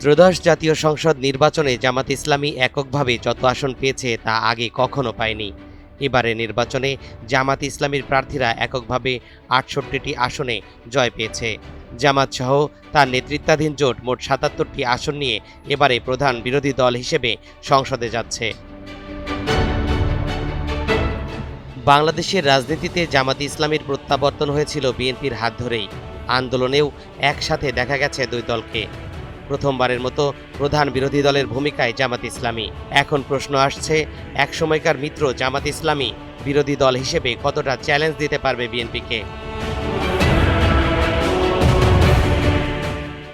ত্রয়োদশ জাতীয় সংসদ নির্বাচনে জামাত ইসলামী এককভাবে যত আসন পেয়েছে তা আগে কখনো পায়নি। এবারে নির্বাচনে জামাত ইসলামীর প্রার্থীরা এককভাবে আটষট্টিটি আসনে জয় পেয়েছে। জামাত সহ তার নেতৃত্বাধীন জোট মোট সাতাত্তরটি আসন নিয়ে এবারে প্রধান বিরোধী দল হিসেবে সংসদে যাচ্ছে। বাংলাদেশের রাজনীতিতে জামাত ইসলামীর প্রত্যাবর্তন হয়েছিল বিএনপির হাত ধরেই। আন্দোলনেও একসাথে দেখা গেছে দুই দলকে। প্রথমবারের মতো প্রধান বিরোধী দলের ভূমিকায় জামাত ইসলামী। এখন প্রশ্ন আসছে এক সময়কার মিত্র জামাত ইসলামী বিরোধী দল হিসেবে কতটা চ্যালেঞ্জ দিতে পারবে বিএনপিকে?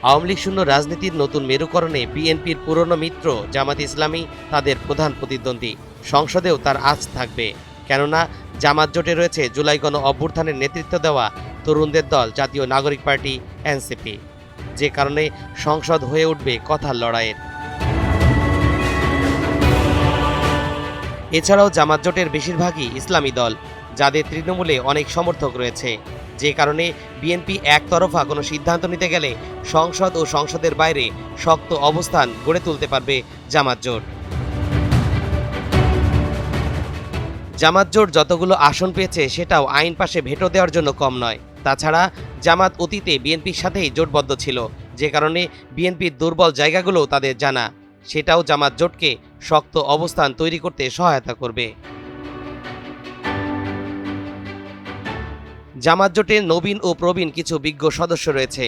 আওয়ামী লীগ শূন্য রাজনীতির নতুন মেরুকরণে বিএনপির পুরনো মিত্র জামাত ইসলামী তাদের প্রধান প্রতিদ্বন্দ্বী। সংসদেও তার আজ থাকবে। কেননা, জামাত জোটে রয়েছে জুলাই গণ অভ্যুত্থানের নেতৃত্ব দেওয়া তরুণদের দল জাতীয় নাগরিক পার্টি, এনসিপি। যে কারণে সংসদ হয়ে উঠবে কথার লড়াইয়ের এছাড়াও জামাত জোটের বেশিরভাগই ইসলামী দল, যাদের তৃণমূলে অনেক সমর্থক রয়েছে। যে কারণে বিএনপি একতরফা কোনো সিদ্ধান্ত নিতে গেলে সংসদ ও সংসদের বাইরে শক্ত অবস্থান গড়ে তুলতে পারবে জামাত জোট। জামাত জোট যতগুলো আসন পেয়েছে, সেটাও আইন পাশে ভেটো দেওয়ার জন্য কম নয়। তাছাড়া জামাত অতীতে বিএনপির সাথেই জোটবদ্ধ ছিল। যে কারণে বিএনপির দুর্বল জায়গাগুলো তাদের জানা। সেটাও জামাত জোটকে শক্ত অবস্থান তৈরি করতে সহায়তা করবে। জামাত জোটের নবীন ও প্রবীণ কিছু বিজ্ঞ সদস্য রয়েছে,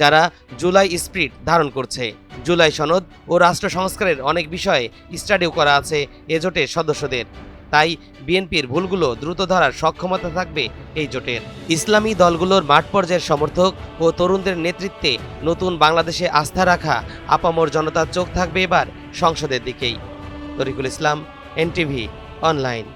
যারা জুলাই স্পিরিট ধারণ করছে। জুলাই সনদ ও রাষ্ট্র সংস্কারের অনেক বিষয়ে স্টাডিও করা আছে এ জোটের সদস্যদের। তাই বিএনপির ভুলগুলো দ্রুত ধরার সক্ষমতা থাকবে এই জোটের। ইসলামী দলগুলোর মাঠ পর্যায়ের সমর্থক ও তরুণদের নেতৃত্বে নতুন বাংলাদেশে আস্থা রাখা আপামর জনতার চোখ থাকবে এবার সংসদের দিকেই। Tarikul Islam, NTV, online.